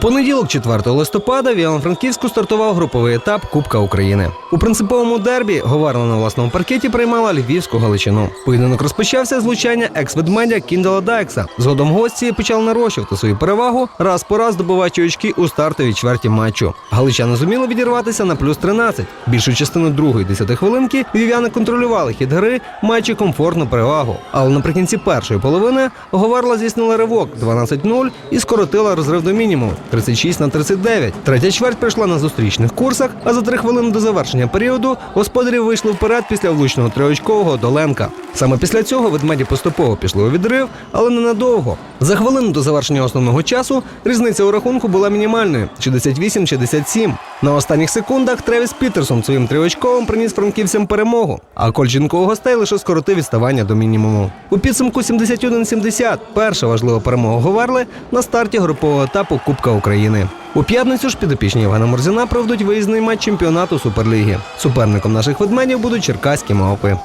понеділок, 4 листопада, в Івано-Франківську стартував груповий етап Кубка України. У принциповому дербі Говарла на власному паркеті приймала львівську галичину. Поєдинок розпочався з влучання екс-ведмедя Кіндала Дайкса. Згодом гості почали нарощувати свою перевагу, раз по раз добуваючи очки у стартовій чверті матчу. Галичани зуміли відірватися на плюс 13. Більшу частину другої десяти хвилинки вів'яни контролювали хід гри, маючи комфортну перевагу. Але наприкінці першої половини Говарла здійснила ривок 12-0 і скоротила розрив до мінімуму 36 на 39. Третя чверть прийшла на зустрічних курсах, а за три хвилини до завершення періоду господарі вийшли вперед після влучного триочкового Доленка. Саме після цього ведмеді поступово пішли у відрив, але ненадовго. За хвилину до завершення основного часу різниця у рахунку була мінімальною 68-67. На останніх секундах Тревіс Пітерсон своїм триочковим приніс франківцям перемогу, а Кольченко у гостей лише скоротив відставання до мінімуму. У підсумку 71-70 перша важлива перемога Говерли на старті групового етапу Кубка України. У п'ятницю ж підопічні Євгена Морзіна проведуть виїзний матч чемпіонату Суперліги. Суперником наших ведмедів будуть черкаські мавпи.